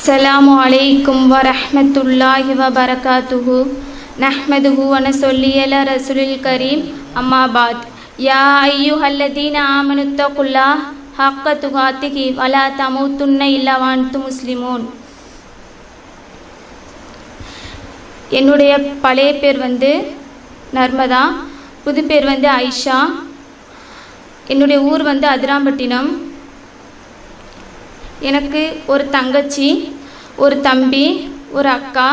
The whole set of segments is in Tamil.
السلام عليكم ورحمة الله وبركاته نحمده ونصلي على رسول الكريم أما بعد يا أيها الذين آمنوا اتقوا الله حق تقاته ولا تموتن إلا وأنتم مسلمون என்னுடைய பழைய பேர் வந்து நர்மதா புது பேர் வந்து ஐஷா என்னுடைய ஊர் வந்து அதிராம்பட்டினம் எனக்கு ஒரு தங்கச்சி ஒரு தம்பி ஒரு அக்கா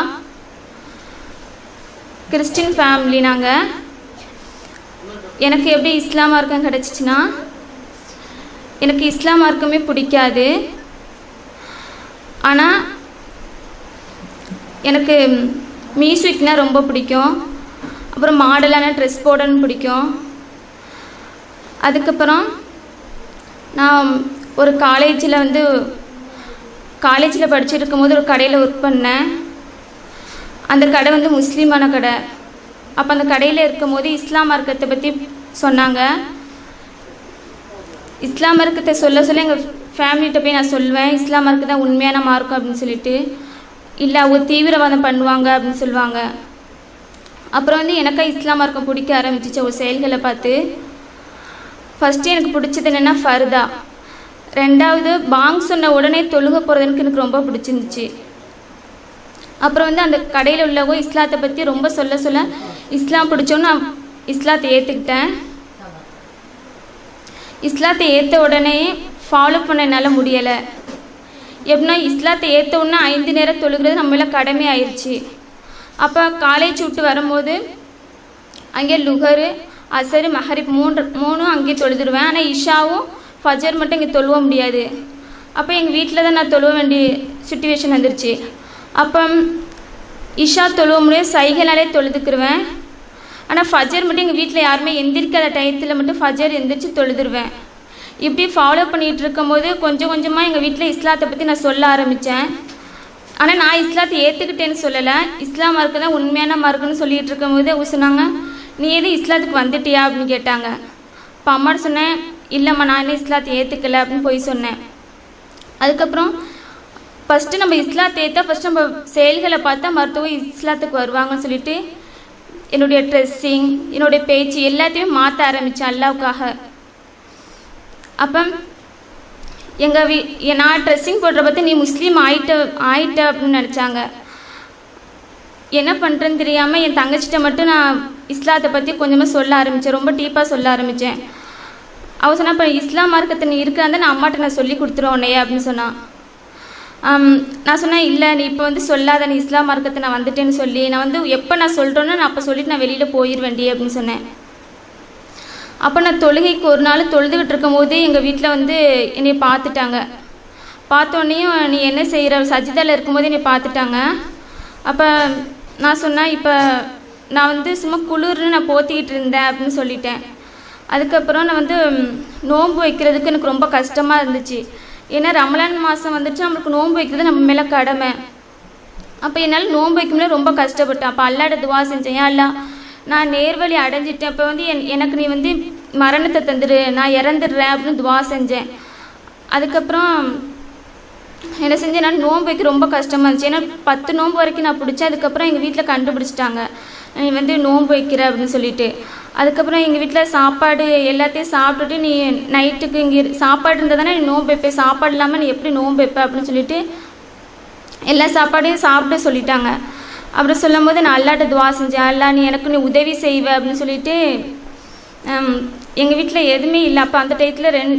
கிறிஸ்டின் ஃபேமிலி நாங்கள் எனக்கு எப்படி இஸ்லாம் மார்க்கம் கிடச்சிச்சின்னா எனக்கு இஸ்லாம் மார்க்கமே பிடிக்காது. ஆனால் எனக்கு மியூசிக்னால் ரொம்ப பிடிக்கும். அப்புறம் மாடலான ட்ரெஸ் போடன்னு பிடிக்கும். அதுக்கப்புறம் நான் ஒரு காலேஜில் வந்து காலேஜில் படிச்சுட்டு போது ஒரு கடையில் ஒர்க் பண்ணேன். அந்த கடை வந்து முஸ்லீமான கடை. அப்போ அந்த கடையில் இருக்கும் போது இஸ்லாம் மார்க்கத்தை பற்றி சொன்னாங்க. இஸ்லாம் மார்க்கத்தை சொல்ல சொல்ல எங்கள் ஃபேமிலிகிட்ட போய் நான் சொல்லுவேன் இஸ்லாம் மார்க்கு தான் உண்மையான மார்க்கம் அப்படின்னு சொல்லிட்டு. இல்லை அவங்க தீவிரவாதம் பண்ணுவாங்க அப்படின்னு சொல்லுவாங்க. அப்புறம் வந்து எனக்கா இஸ்லாம் மார்க்கம் பிடிக்க ஆரம்பிச்சிச்சு. ஒரு செயல்களை பார்த்து. ஃபஸ்ட்டு எனக்கு பிடிச்சது என்னென்னா ஃபர்தா. ரெண்டாவது பாங் சொன்ன உடனே தொழுக போகிறதுக்கு எனக்கு ரொம்ப பிடிச்சிருந்துச்சு. அப்புறம் வந்து அந்த கடையில் உள்ளவங்க இஸ்லாத்தை பற்றி ரொம்ப சொல்ல சொல்ல இஸ்லாம் பிடிச்சோன்னு நான் இஸ்லாத்தை ஏற்றுக்கிட்டேன் இஸ்லாத்தை ஏற்ற உடனே ஃபாலோ பண்ண என்னால் முடியலை. எப்படின்னா இஸ்லாத்தை ஏற்ற உடனே ஐந்து நேரம் தொழுகிறது நம்மள கடமை ஆயிடுச்சு அப்போ காலேஜ் விட்டு வரும்போது அங்கே லுகரு அசரு மஹரிப் மூன்று மூணும் அங்கே தொழுதுடுவேன் ஆனால் இஷாவும் ஃபஜர் மட்டும் இங்கே தொழுவ முடியாது. அப்போ எங்கள் வீட்டில் தான் நான் தொழுவ வேண்டிய சுச்சுவேஷன் வந்துருச்சு. அப்போ இஷா தொழுவ முடியாது சைகைனாலே தொழுதுக்குருவேன். ஆனால் ஃபஜர் மட்டும் எங்கள் வீட்டில் யாருமே எந்திரிக்காத டயத்தில் மட்டும் ஃபஜர் எந்திரிச்சு தொழுதுருவேன். இப்படி ஃபாலோ பண்ணிகிட்டு இருக்கும்போது கொஞ்சம் கொஞ்சமாக எங்கள் வீட்டில் இஸ்லாத்தை பற்றி நான் சொல்ல ஆரம்பித்தேன் ஆனால் நான் இஸ்லாத்தை ஏற்றுக்கிட்டேன்னு சொல்லலை. இஸ்லாம் மார்க்கு தான் உண்மையான மார்க்குன்னு சொல்லிகிட்டு இருக்கும்போது அவங்க சொன்னாங்க நீ எது இஸ்லாத்துக்கு வந்துட்டியா? அப்படின்னு கேட்டாங்க. இப்போ அம்மாட்ட சொன்னேன் இல்லைம்மா நான் இஸ்லாத்தை ஏற்றுக்கல அப்படின்னு போய் சொன்னேன். அதுக்கப்புறம் ஃபஸ்ட்டு நம்ம இஸ்லாத்தை ஏற்றா ஃபஸ்ட்டு நம்ம செயல்களை பார்த்தா மருத்துவம் இஸ்லாத்துக்கு வருவாங்கன்னு சொல்லிட்டு என்னுடைய ட்ரெஸ்ஸிங் என்னுடைய பேச்சு எல்லாத்தையுமே மாற்ற ஆரம்பித்தேன் அல்லாவுக்காக. அப்போ எங்கள் வீ நான் ட்ரெஸ்ஸிங் போடுற பார்த்து நீ முஸ்லீம் ஆயிட்ட ஆயிட்ட அப்படின்னு நினச்சாங்க. என்ன பண்ணுறேன்னு தெரியாமல் என் தங்கச்சிட்ட மட்டும் நான் இஸ்லாத்தை பற்றி கொஞ்சமாக சொல்ல ஆரம்பித்தேன் ரொம்ப டீப்பாக சொல்ல ஆரம்பித்தேன் அவள் சொன்னால் இப்போ இஸ்லாம் மார்க்கத்தை நீ இருக்கிறாந்த நான் அம்மாட்ட நான் சொல்லி கொடுத்துருவோம் உன்னையே அப்படின்னு சொன்னான் நான் சொன்னேன் இல்லை நீ இப்போ வந்து சொல்லாத நீ இஸ்லாம் மார்க்கத்தை நான் வந்துட்டேன்னு சொல்லி நான் வந்து எப்போ நான் சொல்கிறேனோ நான் அப்போ சொல்லிட்டு நான் வெளியில் போயிடுவேண்டி அப்படின்னு சொன்னேன். அப்போ நான் தொழுகைக்கு ஒரு நாள் தொழுதுகிட்டு இருக்கும் போதே எங்கள் வீட்டில் வந்து என்னை பார்த்துட்டாங்க. பார்த்தோன்னையும் நீ என்ன செய்கிற சஜிதாவில் இருக்கும்போதே என்னை பார்த்துட்டாங்க. அப்போ நான் சொன்னேன் இப்போ நான் வந்து சும்மா குளிர்னு நான் போத்திக்கிட்டு இருந்தேன் அப்படின்னு சொல்லிட்டேன். அதுக்கப்புறம் நான் வந்து நோன்பு வைக்கிறதுக்கு எனக்கு ரொம்ப கஷ்டமாக இருந்துச்சு. ஏன்னா ரமலான் மாதம் வந்துட்டு நம்மளுக்கு நோன்பு வைக்கிறது நம்ம மேலே கடமை. அப்போ என்னால் நோன்பு வைக்கும்போது ரொம்ப கஷ்டப்பட்டேன். அப்போ அல்லாட துவா செஞ்சேன் அல்லா நான் நேர்வழி அடைஞ்சிட்டேன். இப்போ வந்து என் எனக்கு நீ வந்து மரணத்தை தந்துடு நான் இறந்துடுறேன் அப்படின்னு துவா செஞ்சேன். அதுக்கப்புறம் என்ன செஞ்சேன் நான் நோன்பு வைக்க ரொம்ப கஷ்டமாக இருந்துச்சு. ஏன்னா பத்து நோன்பு வரைக்கும் நான் பிடிச்சேன். அதுக்கப்புறம் எங்கள் வீட்டில் கண்டுபிடிச்சிட்டாங்க. நீ வந்து நோன்பு வைக்கிற அப்படின்னு சொல்லிட்டு. அதுக்கப்புறம் எங்கள் வீட்டில் சாப்பாடு எல்லாத்தையும் சாப்பிட்டுட்டு நீ நைட்டுக்கு இங்கே சாப்பாடு இருந்தால் தானே நீ நோன்பு வைப்ப. சாப்பாடு இல்லாமல் நீ எப்படி நோன்பு வைப்ப அப்படின்னு சொல்லிட்டு எல்லா சாப்பாடையும் சாப்பிட சொல்லிட்டாங்க. அப்புறம் சொல்லும் போது நான் அல்லாட்ட துவா செஞ்சேன். அல்லா நீ எனக்கு நீ உதவி செய்வ அப்படின்னு சொல்லிட்டு எங்கள் வீட்டில் எதுவுமே இல்லை. அப்போ அந்த டயத்தில் ரெண்டு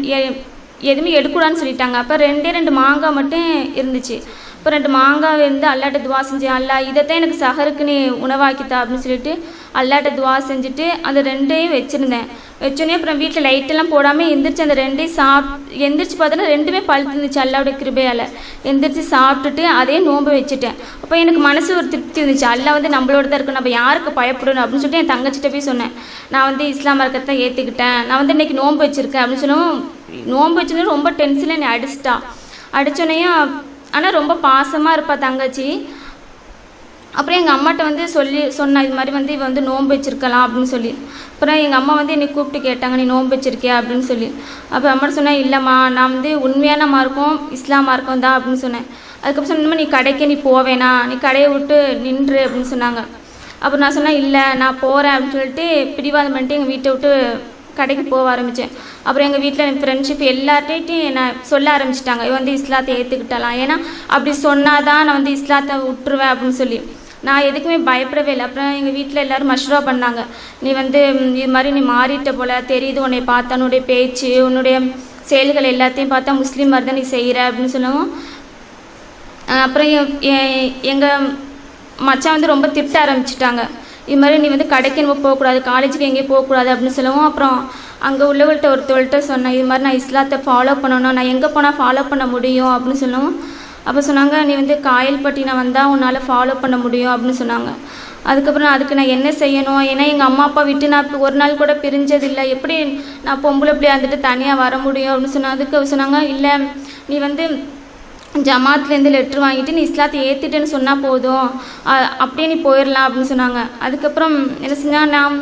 எதுவுமே எடுக்கூடாதுன்னு சொல்லிட்டாங்க. அப்போ ரெண்டே ரெண்டு மாங்காய் மட்டும் இருந்துச்சு. இப்போ ரெண்டு மாங்காய் இருந்து அல்லாட்ட துவா செஞ்சேன். அல்லா இதைத்தான் எனக்கு சஹருக்கு நீ உணவாக்கித்தா அப்படின்னு சொல்லிட்டு அல்லாட்ட துவா செஞ்சுட்டு அந்த ரெண்டையும் வச்சுருந்தேன். வச்சோடனே அப்புறம் வீட்டில் லைட்டெல்லாம் போடாமல் எந்திரிச்சு அந்த ரெண்டையும் சாப் எந்திரிச்சு பார்த்தோன்னா ரெண்டுமே பழுத்து இருந்துச்சு அல்லாவுடைய கிருபையால். எந்திரிச்சு சாப்பிட்டுட்டு அதே நோன்பு வச்சுட்டேன். அப்போ எனக்கு மனசு ஒரு திருப்தி இருந்துச்சு. அல்லா வந்து நம்மளோட தான் இருக்கணும். நம்ம யாருக்கு பயப்படணும் அப்படின்னு சொல்லிட்டு என் தங்கச்சிட்ட போய் சொன்னேன். நான் வந்து இஸ்லாம் மார்க்கத்தை ஏற்றுக்கிட்டேன் நான் வந்து இன்றைக்கி நோன்பு வச்சுருக்கேன் அப்படின்னு சொன்னோம் நோன்பு வச்சுன்னு ரொம்ப டென்ஷனில் என்னை அடிச்சிட்டா. அடித்தோடனையும் ஆனால் ரொம்ப பாசமாக இருப்பாள் தங்கச்சி. அப்புறம் எங்கள் அம்மாட்ட வந்து சொல்லி சொன்னா இது மாதிரி வந்து இவ வந்து நோன்பு வச்சிருக்கலாம் அப்படின்னு சொல்லி. அப்புறம் எங்கள் அம்மா வந்து என்னை கூப்பிட்டு கேட்டாங்க நீ நோன்பு வச்சிருக்கியா? அப்படின்னு சொல்லி. அப்போ அம்மா சொன்னேன் இல்லைம்மா நான் வந்து உண்மையான மார்க்கம் இஸ்லாம் மார்க்கம் தான் அப்படின்னு சொன்னேன். அதுக்கப்புறம் சொன்னோம் நீ கடைக்கு நீ போவேனா நீ கடையை விட்டு நின்று அப்படின்னு சொன்னாங்க. அப்புறம் நான் சொன்னேன் இல்லை நான் போகிறேன் அப்படின்னு சொல்லிட்டு பிடிவாதம் பண்ணிட்டு எங்கள் வீட்டை விட்டு கடைக்கு போக ஆரம்பித்தேன் அப்புறம் எங்கள் வீட்டில் என் ஃப்ரெண்ட்ஷிப் எல்லார்ட்டையும் என்ன சொல்ல ஆரம்பிச்சிட்டாங்க. இவன் வந்து இஸ்லாத்தை ஏற்றுக்கிட்டலாம் ஏன்னா அப்படி சொன்னாதான் நான் வந்து இஸ்லாத்தை விட்டுருவேன் அப்படின்னு சொல்லி. நான் எதுக்குமே பயப்படவே இல்லை. அப்புறம் எங்கள் வீட்டில் எல்லோரும் மஷ்ரூவா பண்ணாங்க. நீ வந்து இது மாதிரி நீ மாறிட்ட போல தெரியுது உன்னை பார்த்தா உன்னுடைய பேச்சு உன்னுடைய செயல்கள் எல்லாத்தையும் பார்த்தா முஸ்லீம் மாதிரி தான் நீ செய்கிற அப்படின்னு சொல்லவும் அப்புறம் எங்கள் மச்சான் வந்து ரொம்ப திட்ட ஆரம்பிச்சிட்டாங்க. இது மாதிரி நீ வந்து கடைக்கு நம்ம போகக்கூடாது காலேஜுக்கு எங்கேயும் போகக்கூடாது அப்படின்னு சொல்லவும் அப்புறம் அங்கே உள்ளவள்கிட்ட ஒருத்தவள்கிட்ட சொன்னேன் இது மாதிரி நான் இஸ்லாத்தை ஃபாலோ பண்ணணும் நான் எங்கே போனால் ஃபாலோ பண்ண முடியும் அப்படின்னு சொல்லவும் அப்போ சொன்னாங்க நீ வந்து காயல்பட்டினம் வந்தால் உன்னால் ஃபாலோ பண்ண முடியும் அப்படின்னு சொன்னாங்க. அதுக்கப்புறம் அதுக்கு நான் என்ன செய்யணும்? ஏன்னா எங்கள் அம்மா அப்பா விட்டு நான் ஒரு நாள் கூட பிரிஞ்சதில்லை. எப்படி நான் பொம்பளை பிள்ளையா இருந்துட்டு தனியாக வர முடியும் அப்படின்னு சொன்னேன் அதுக்கு சொன்னாங்க இல்லை நீ வந்து ஜமாத்லேருந்து லெட்ரு வாங்கிட்டு நீ இஸ்லாத்தை ஏற்றிட்டேன்னு சொன்னால் போதும். அப்படியே நீ போயிடலாம் அப்படின்னு சொன்னாங்க. அதுக்கப்புறம் என்ன செஞ்சால் நான்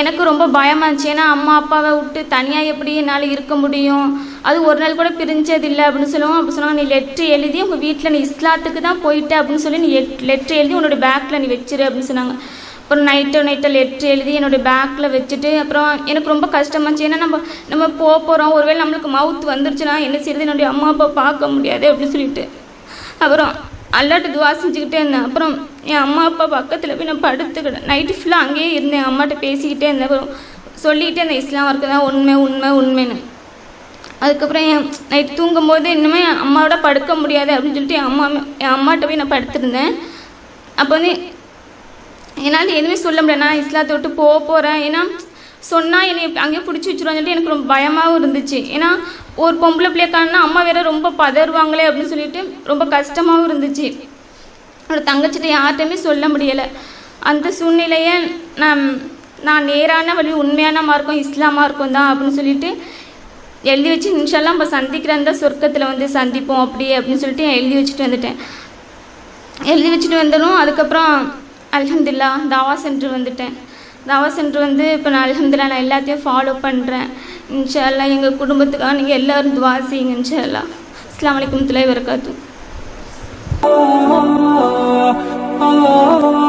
எனக்கு ரொம்ப பயமாக இருந்துச்சு. ஏன்னா அம்மா அப்பாவை விட்டு தனியாக எப்படி என்னால் இருக்க முடியும்? அது ஒரு நாள் கூட பிரிஞ்சதில்லை அப்படின்னு சொல்லுவோம். அப்போ சொன்னாங்க நீ லெட்ரு எழுதி உங்கள் வீட்டில் நீ இஸ்லாத்துக்கு தான் போயிட்ட அப்படின்னு சொல்லி நீ லெட்ரு எழுதி உன்னோட பேக்கில் நீ வச்சிரு அப்படின்னு சொன்னாங்க. அப்புறம் நைட்டு நைட்டை லெட்ரு எழுதி என்னோடய பேக்கில் வச்சுட்டு அப்புறம் எனக்கு ரொம்ப கஷ்டமா இருந்துச்சு. ஏன்னா நம்ம நம்ம போக போகிறோம் ஒருவேளை நம்மளுக்கு மவுத் வந்துருச்சுன்னா என்ன செய்யுது என்னுடைய அம்மா அப்பா பார்க்க முடியாது அப்படின்னு சொல்லிட்டு. அப்புறம் அல்லாட்டு துவா செஞ்சுக்கிட்டே இருந்தேன். அப்புறம் என் அம்மா அப்பா பக்கத்தில் போய் நான் படுத்துக்கிட்டேன். நைட்டு ஃபுல்லாக அங்கேயே இருந்தேன். அம்மாட்ட பேசிக்கிட்டே இருந்தேன். அப்புறம் சொல்லிக்கிட்டே இருந்தேன் இஸ்லாம் ஒர்க்கு தான் உண்மை உண்மை உண்மைன்னு. அதுக்கப்புறம் என் நைட் தூங்கும்போது இன்னுமே என் அம்மாவோட படுக்க முடியாது அப்படின்னு சொல்லிட்டு என் அம்மா என் அம்மாட்ட போய் நான் படுத்திருந்தேன். அப்போ வந்து என்னால் எதுவுமே சொல்ல முடியல. நான் இஸ்லாத்தை விட்டு போக போகிறேன் ஏன்னா சொன்னால் என்னை அங்கேயே பிடிச்சி வச்சுருவான்னு சொல்லிட்டு எனக்கு ரொம்ப பயமாகவும் இருந்துச்சு. ஏன்னா ஒரு பொம்பளை பிள்ளைக்கானா அம்மா வேற ரொம்ப பதறுவாங்களே அப்படின்னு சொல்லிட்டு ரொம்ப கஷ்டமாகவும் இருந்துச்சு. அவரோட தங்கச்சிட்ட யார்கிட்டையுமே சொல்ல முடியலை. அந்த சூழ்நிலையை நான் நான் நேரான வழி உண்மையான மார்க்கம் இஸ்லாமா இருக்கும் தான் அப்படின்னு சொல்லிட்டு எழுதி வச்சு நிமிஷம்லாம் நம்ம சந்திக்கிறேன் தான் சொர்க்கத்தில் வந்து சந்திப்போம் அப்படி அப்படின்னு சொல்லிட்டு எழுதி வச்சுட்டு வந்துட்டேன். எழுதி வச்சுட்டு வந்தனும் அதுக்கப்புறம் அலமதுல்லா தாவா சென்டர் வந்துட்டேன். தாவா சென்டர் வந்து இப்போ நான் அலமதுல்லா நான் எல்லாத்தையும் ஃபாலோ பண்ணுறேன் இன்ஷால்லா எங்கள் குடும்பத்துக்காக நீங்கள் எல்லோரும் துவா செய்யுங்க இன்ஷால்லா அஸ்லாம் வலைக்கம் துளை வரக்காத்து Oh